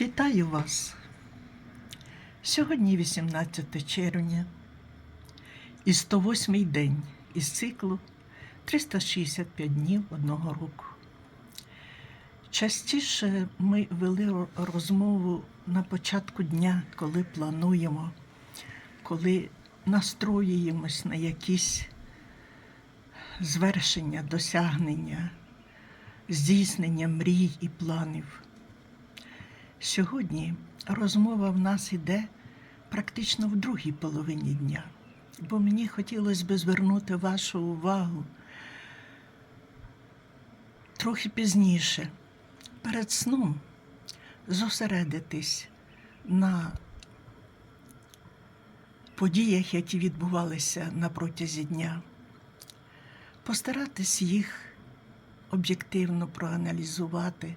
Вітаю вас! Сьогодні 18 червня і 108-й день із циклу 365 днів одного року. Частіше ми вели розмову на початку дня, коли плануємо, коли настроюємось на якісь звершення, досягнення, здійснення мрій і планів. Сьогодні розмова в нас іде практично в другій половині дня, бо мені хотілося би звернути вашу увагу трохи пізніше, перед сном, зосередитись на подіях, які відбувалися на протязі дня, постаратись їх об'єктивно проаналізувати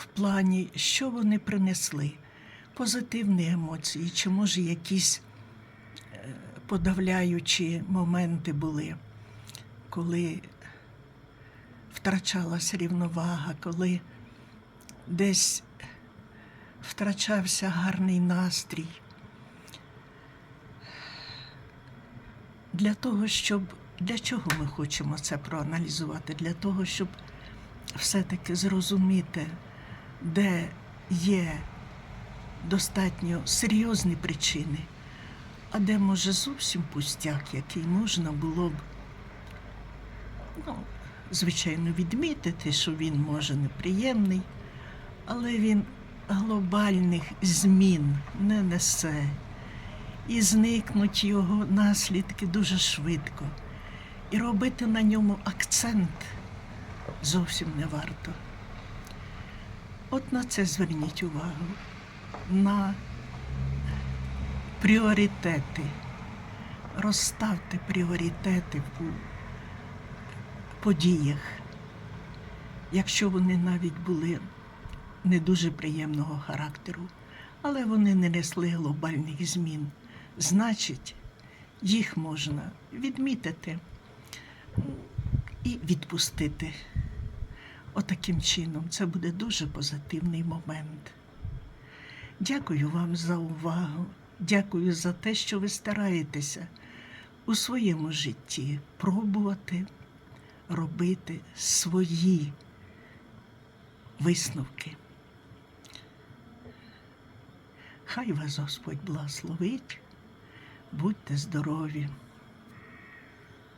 в плані, що вони принесли, позитивні емоції, чи може якісь е, подавляючі моменти були, коли втрачалась рівновага, коли десь втрачався гарний настрій. Для того, щоб для чого ми хочемо це проаналізувати? Для того, щоб все-таки зрозуміти, де є достатньо серйозні причини, а де може зовсім пустяк, який можна було б, ну, звичайно, відмітити, що він може неприємний, але він глобальних змін не несе. І зникнуть його наслідки дуже швидко. І робити на ньому акцент зовсім не варто. От на це зверніть увагу, на пріоритети. Розставте пріоритети у подіях, якщо вони навіть були не дуже приємного характеру, але вони не несли глобальних змін. Значить, їх можна відмітити і відпустити. Отаким чином, це буде дуже позитивний момент. Дякую вам за увагу. Дякую за те, що ви стараєтеся у своєму житті пробувати робити свої висновки. Хай вас Господь благословить, будьте здорові.